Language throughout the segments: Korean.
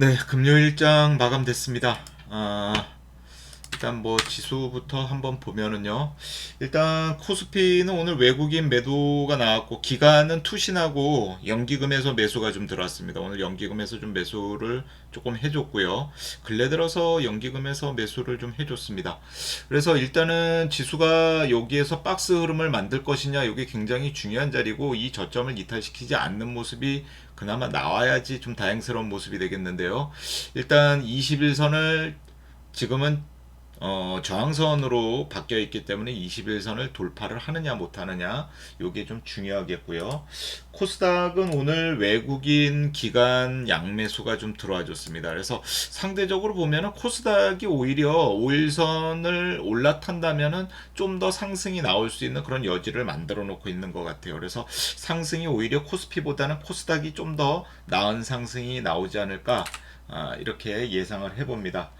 네, 금요일장 마감됐습니다. 아, 일단 뭐 지수부터 한번 보면은요. 일단 코스피는 오늘 외국인 매도가 나왔고 기간은 투신하고 연기금에서 매수가 좀 들어왔습니다. 오늘 연기금에서 좀 매수를 조금 해줬고요. 근래 들어서 연기금에서 매수를 좀 해줬습니다. 그래서 일단은 지수가 여기에서 박스 흐름을 만들 것이냐 이게 굉장히 중요한 자리고 이 저점을 이탈시키지 않는 모습이 그나마 나와야지 좀 다행스러운 모습이 되겠는데요. 일단 21선을 지금은 어, 저항선으로 바뀌어 있기 때문에 21선을 돌파를 하느냐 못하느냐 요게 좀 중요하겠고요. 코스닥은 오늘 외국인 기관 양매수가 좀 들어와 줬습니다. 그래서 상대적으로 보면은 코스닥이 오히려 5일선을 올라탄다면은 좀 더 상승이 나올 수 있는 그런 여지를 만들어 놓고 있는 것 같아요. 그래서 상승이 오히려 코스피보다는 코스닥이 좀 더 나은 상승이 나오지 않을까 아, 이렇게 예상을 해봅니다.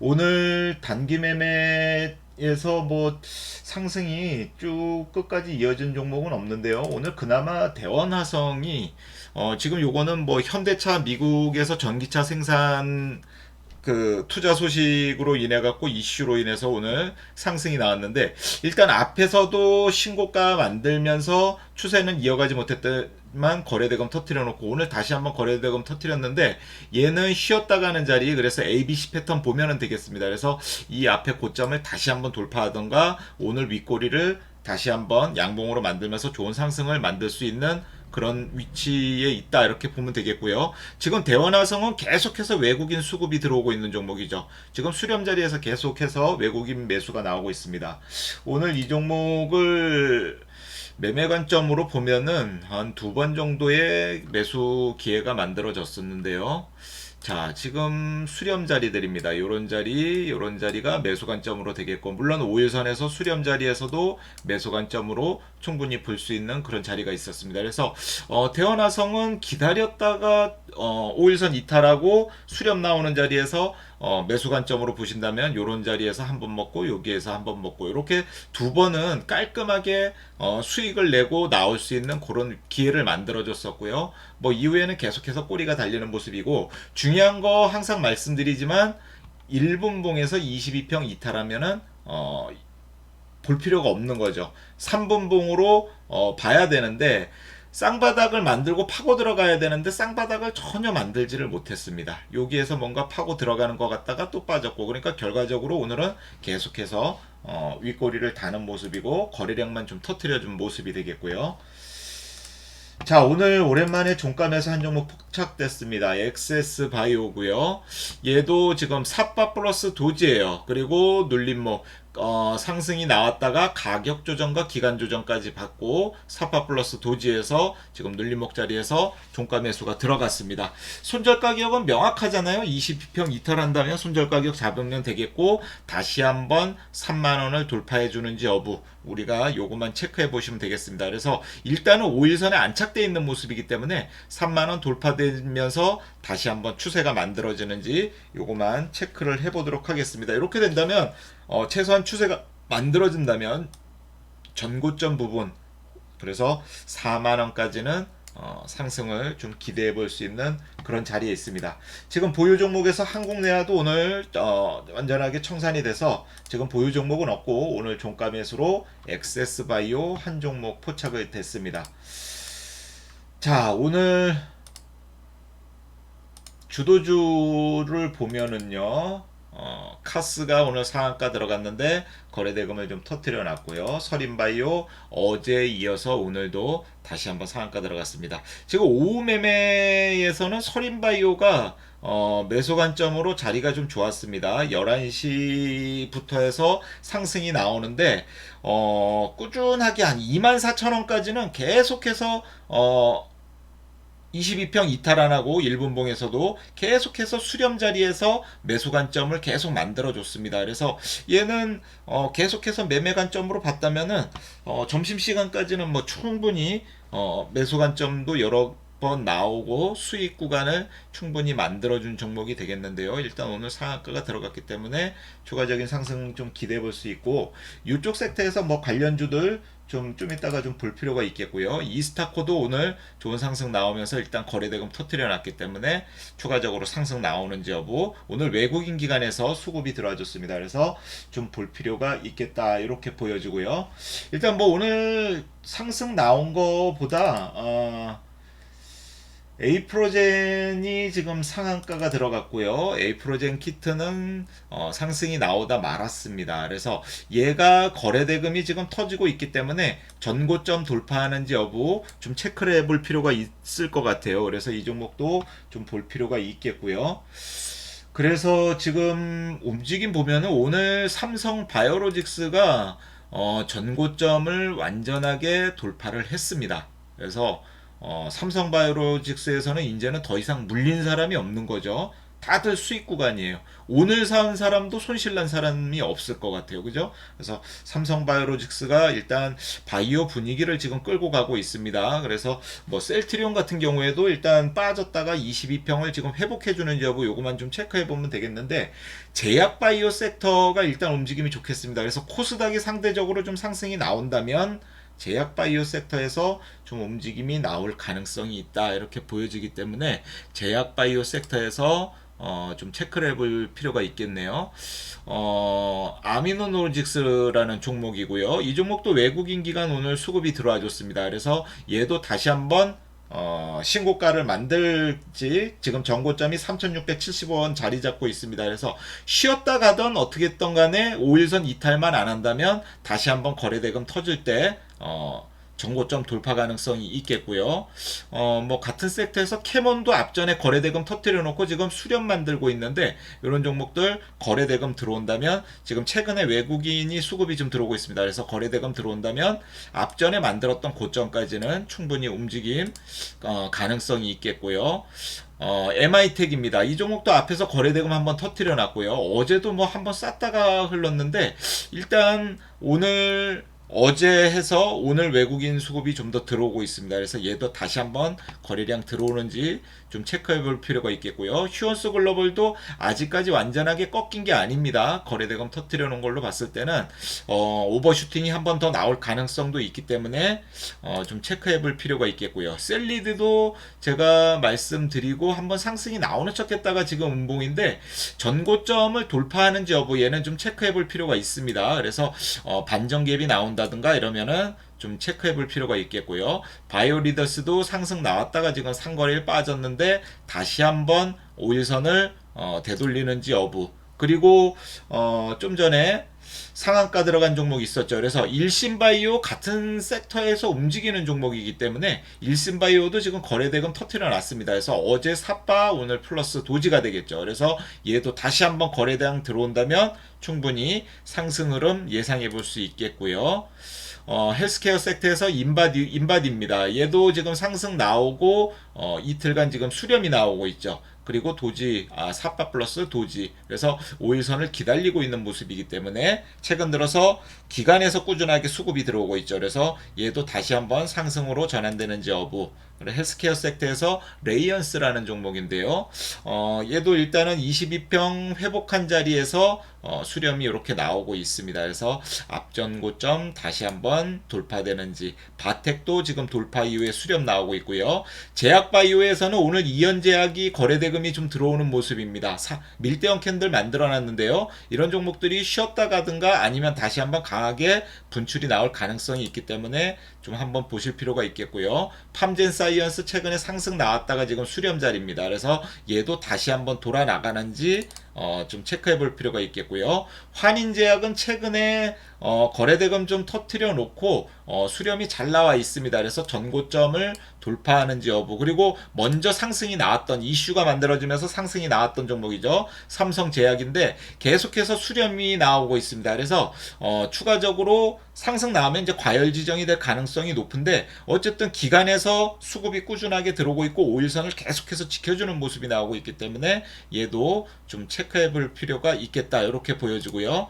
오늘 단기 매매에서 뭐 상승이 쭉 끝까지 이어진 종목은 없는데요. 오늘 그나마 대원화성이 어, 지금 요거는 뭐 현대차 미국에서 전기차 생산 그 투자 소식으로 인해 갖고 이슈로 인해서 오늘 상승이 나왔는데 일단 앞에서도 신고가 만들면서 추세는 이어가지 못했지만 거래대금 터트려 놓고 오늘 다시 한번 거래대금 터트렸는데 얘는 쉬었다 가는 자리 그래서 ABC 패턴 보면은 되겠습니다. 그래서 이 앞에 고점을 다시 한번 돌파하던가 오늘 윗꼬리를 다시 한번 양봉으로 만들면서 좋은 상승을 만들 수 있는 그런 위치에 있다 이렇게 보면 되겠고요. 지금 대원화성은 계속해서 외국인 수급이 들어오고 있는 종목이죠. 지금 수렴 자리에서 계속해서 외국인 매수가 나오고 있습니다. 오늘 이 종목을 매매 관점으로 보면은 한 두 번 정도의 매수 기회가 만들어졌었는데요. 자, 지금 수렴 자리들입니다. 요런 자리, 요런 자리가 매수 관점으로 되겠고, 물론 5일선에서 수렴 자리에서도 매수 관점으로 충분히 볼 수 있는 그런 자리가 있었습니다. 그래서, 어, 대원화성은 기다렸다가, 어, 5일선 이탈하고 수렴 나오는 자리에서 어, 매수 관점으로 보신다면 요런 자리에서 한 번 먹고 여기에서 한 번 먹고 이렇게 두 번은 깔끔하게 어, 수익을 내고 나올 수 있는 그런 기회를 만들어 줬었고요. 뭐 이후에는 계속해서 꼬리가 달리는 모습이고 중요한 거 항상 말씀드리지만 1분봉에서 22평 이탈하면은 어, 볼 필요가 없는 거죠. 3분봉으로 어, 봐야 되는데 쌍바닥을 만들고 파고 들어가야 되는데 쌍바닥을 전혀 만들지를 못했습니다. 여기에서 뭔가 파고 들어가는 것 같다가 또 빠졌고 그러니까 결과적으로 오늘은 계속해서 어, 윗꼬리를 다는 모습이고 거래량만 좀 터트려준 모습이 되겠고요. 자, 오늘 오랜만에 종감에서 한 종목 포착됐습니다. 엑세스 바이오고요. 얘도 지금 삽바 플러스 도지예요. 그리고 눌림목 어, 상승이 나왔다가 가격 조정과 기간 조정까지 받고 사파 플러스 도지에서 지금 눌림목 자리에서 종가 매수가 들어갔습니다. 손절 가격은 명확하잖아요. 20평 이탈한다면 손절 가격 잡으면 되겠고 다시 한번 3만 원을 돌파해 주는지 여부 우리가 요것만 체크해 보시면 되겠습니다. 그래서 일단은 5일선에 안착되어 있는 모습이기 때문에 3만 원 돌파되면서 다시 한번 추세가 만들어지는지 요것만 체크를 해 보도록 하겠습니다. 이렇게 된다면 어, 최소한 추세가 만들어진다면 전고점 부분 그래서 4만 원까지는 어, 상승을 좀 기대해 볼 수 있는 그런 자리에 있습니다. 지금 보유 종목에서 한국내화도 오늘 어, 완전하게 청산이 돼서 지금 보유 종목은 없고 오늘 종가 매수로 엑세스 바이오 한 종목 포착이 됐습니다. 자 오늘 주도주를 보면은요. 어, 카스가 오늘 상한가 들어갔는데 거래대금을 좀 터트려 놨고요. 서린바이오 어제 이어서 오늘도 다시 한번 상한가 들어갔습니다. 지금 오후 매매에서는 서린바이오가 어, 매수 관점으로 자리가 좀 좋았습니다. 11시부터 해서 상승이 나오는데 어, 꾸준하게 한 24,000원까지는 계속해서 어, 22평 이탈 안 하고 1분봉에서도 계속해서 수렴 자리에서 매수 관점을 계속 만들어 줬습니다. 그래서 얘는 어 계속해서 매매 관점으로 봤다면은 어 점심 시간까지는 뭐 충분히 어 매수 관점도 여러 번 나오고 수익 구간을 충분히 만들어준 종목이 되겠는데요. 일단 오늘 상한가가 들어갔기 때문에 추가적인 상승 좀 기대해 볼 수 있고 이쪽 섹터에서 뭐 관련주들 좀, 좀 이따가 좀 볼 필요가 있겠고요. 이스타코도 오늘 좋은 상승 나오면서 일단 거래대금 터트려 놨기 때문에 추가적으로 상승 나오는지 여부 오늘 외국인 기관에서 수급이 들어와줬습니다. 그래서 좀 볼 필요가 있겠다 이렇게 보여지고요. 일단 뭐 오늘 상승 나온 거보다 어, 에이프로젠이 지금 상한가가 들어갔고요. 에이프로젠 키트는 어, 상승이 나오다 말았습니다. 그래서 얘가 거래대금이 지금 터지고 있기 때문에 전고점 돌파하는지 여부 좀 체크를 해볼 필요가 있을 것 같아요. 그래서 이 종목도 좀 볼 필요가 있겠고요. 그래서 지금 움직임 보면은 오늘 삼성 바이오로직스가 어, 전고점을 완전하게 돌파를 했습니다. 그래서 어, 삼성바이오로직스에서는 이제는 더 이상 물린 사람이 없는 거죠. 다들 수익 구간이에요. 오늘 산 사람도 손실 난 사람이 없을 것 같아요. 그죠? 그래서 삼성 바이오로직스가 일단 바이오 분위기를 지금 끌고 가고 있습니다. 그래서 뭐 셀트리온 같은 경우에도 일단 빠졌다가 22평을 지금 회복해 주는 여부 요거만 좀 체크해 보면 되겠는데 제약 바이오 섹터가 일단 움직임이 좋겠습니다. 그래서 코스닥이 상대적으로 좀 상승이 나온다면 제약 바이오 섹터에서 좀 움직임이 나올 가능성이 있다 이렇게 보여지기 때문에 제약 바이오 섹터에서 어, 좀 체크를 해볼 필요가 있겠네요. 어, 아미노노직스라는 종목이고요. 이 종목도 외국인 기관 오늘 수급이 들어와 줬습니다. 그래서 얘도 다시 한번 어, 신고가를 만들지 지금 정고점이 3,675원 자리 잡고 있습니다. 그래서 쉬었다 가던 어떻게 했던 간에 5일선 이탈만 안 한다면 다시 한번 거래대금 터질 때 어, 정고점 돌파 가능성이 있겠고요. 어, 뭐 같은 섹터에서 캐몬도 앞전에 거래대금 터트려 놓고 지금 수렴 만들고 있는데 이런 종목들 거래대금 들어온다면 지금 최근에 외국인이 수급이 좀 들어오고 있습니다. 그래서 거래대금 들어온다면 앞전에 만들었던 고점까지는 충분히 움직임 어, 가능성이 있겠고요. 어, MI텍입니다. 이 종목도 앞에서 거래대금 한번 터트려 놨고요. 어제도 뭐 한번 쌌다가 흘렀는데 일단 오늘 어제 해서 오늘 외국인 수급이 좀 더 들어오고 있습니다. 그래서 얘도 다시 한번 거래량 들어오는지 좀 체크해 볼 필요가 있겠고요. 휴원스 글로벌도 아직까지 완전하게 꺾인 게 아닙니다. 거래대금 터트려 놓은 걸로 봤을 때는 어, 오버슈팅이 한 번 더 나올 가능성도 있기 때문에 어, 좀 체크해 볼 필요가 있겠고요. 셀리드도 제가 말씀드리고 한번 상승이 나오는 척 했다가 지금 음봉인데 전고점을 돌파하는지 여부 얘는 좀 체크해 볼 필요가 있습니다. 그래서 어, 반전 갭이 나온 다든가 이러면은 좀 체크해 볼 필요가 있겠고요. 바이오리더스도 상승 나왔다가 지금 상거래일 빠졌는데 다시 한번 5일선을 어, 되돌리는지 여부. 그리고 어, 좀 전에 상한가 들어간 종목이 있었죠. 그래서 일신바이오 같은 섹터에서 움직이는 종목이기 때문에 일신바이오도 지금 거래대금 터트려 놨습니다. 그래서 어제 삿바 오늘 플러스 도지가 되겠죠. 그래서 얘도 다시 한번 거래대금 들어온다면 충분히 상승 흐름 예상해 볼 수 있겠고요. 어, 헬스케어 섹터에서 인바디, 인바디입니다. 얘도 지금 상승 나오고, 어, 이틀간 지금 수렴이 나오고 있죠. 그리고 도지, 아, 사파 플러스 도지. 그래서 5일선을 기다리고 있는 모습이기 때문에 최근 들어서 기간에서 꾸준하게 수급이 들어오고 있죠. 그래서 얘도 다시 한번 상승으로 전환되는지 여부. 헬스케어 섹터에서 레이언스라는 종목인데요. 어, 얘도 일단은 22평 회복한 자리에서 어, 수렴이 이렇게 나오고 있습니다. 그래서 앞전 고점 다시 한번 돌파되는지 바텍도 지금 돌파 이후에 수렴 나오고 있고요. 제약바이오에서는 오늘 이연제약이 거래대금이 좀 들어오는 모습입니다. 사, 밀대형 캔들 만들어놨는데요. 이런 종목들이 쉬었다 가든가 아니면 다시 한번 강하게 분출이 나올 가능성이 있기 때문에 좀 한번 보실 필요가 있겠고요. 팜젠 사이언스 최근에 상승 나왔다가 지금 수렴 자리입니다. 그래서 얘도 다시 한번 돌아 나가는지 어, 좀 체크해 볼 필요가 있겠고요. 환인제약은 최근에 어, 거래대금 좀 터트려 놓고 어, 수렴이 잘 나와 있습니다. 그래서 전고점을 돌파하는지 여부 그리고 먼저 상승이 나왔던 이슈가 만들어지면서 상승이 나왔던 종목이죠. 삼성제약인데 계속해서 수렴이 나오고 있습니다. 그래서 어, 추가적으로 상승 나오면 이제 과열 지정이 될 가능성이 높은데 어쨌든 기간에서 수급이 꾸준하게 들어오고 있고 5일선을 계속해서 지켜주는 모습이 나오고 있기 때문에 얘도 좀 체크해 볼 필요가 있겠다 이렇게 보여지고요.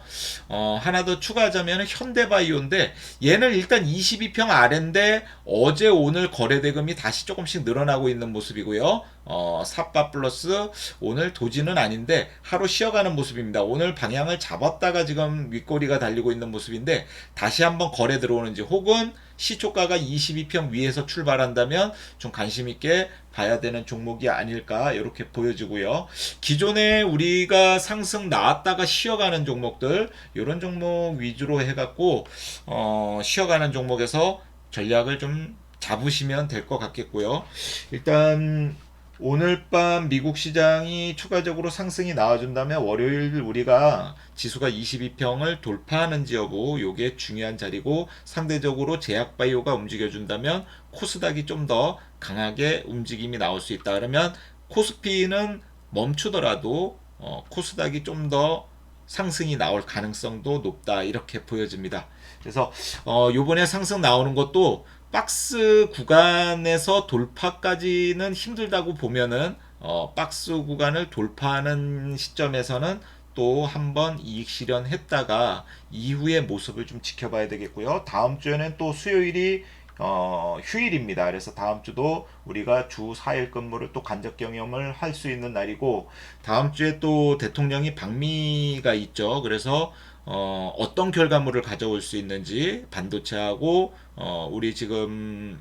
어, 하나 더 추가 하자면 현대바이오인데 얘는 일단 22평 아래인데 어제 오늘 거래대금이 다시 조금씩 늘어나고 있는 모습이고요. 어, 삿바 플러스 오늘 도지는 아닌데 하루 쉬어가는 모습입니다. 오늘 방향을 잡았다가 지금 윗꼬리가 달리고 있는 모습인데 다시 한번 거래 들어오는지 혹은 시초가가 22평 위에서 출발한다면 좀 관심 있게 봐야 되는 종목이 아닐까 이렇게 보여지고요. 기존에 우리가 상승 나왔다가 쉬어가는 종목들 이런 종목 위주로 해갖고 어, 쉬어가는 종목에서 전략을 좀 잡으시면 될 것 같겠고요. 일단 오늘 밤 미국 시장이 추가적으로 상승이 나와준다면 월요일 우리가 지수가 22평을 돌파하는지 여부 요게 중요한 자리고 상대적으로 제약바이오가 움직여준다면 코스닥이 좀 더 강하게 움직임이 나올 수 있다 그러면 코스피는 멈추더라도 어, 코스닥이 좀 더 상승이 나올 가능성도 높다 이렇게 보여집니다. 그래서 어, 요번에 상승 나오는 것도 박스 구간에서 돌파까지는 힘들다고 보면은 어, 박스 구간을 돌파하는 시점에서는 또 한번 이익 실현했다가 이후의 모습을 좀 지켜봐야 되겠고요. 다음 주에는 또 수요일이 어, 휴일입니다. 그래서 다음 주도 우리가 주 4일 근무를 또 간접 경험을 할 수 있는 날이고 다음 주에 또 대통령이 방미가 있죠. 그래서 어, 어떤 결과물을 가져올 수 있는지 반도체하고 어, 우리 지금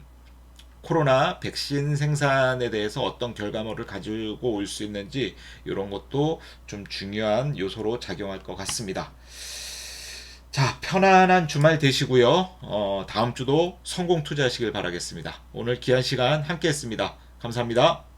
코로나 백신 생산에 대해서 어떤 결과물을 가지고 올 수 있는지 이런 것도 좀 중요한 요소로 작용할 것 같습니다. 자, 편안한 주말 되시고요. 어, 다음 주도 성공 투자하시길 바라겠습니다. 오늘 귀한 시간 함께 했습니다. 감사합니다.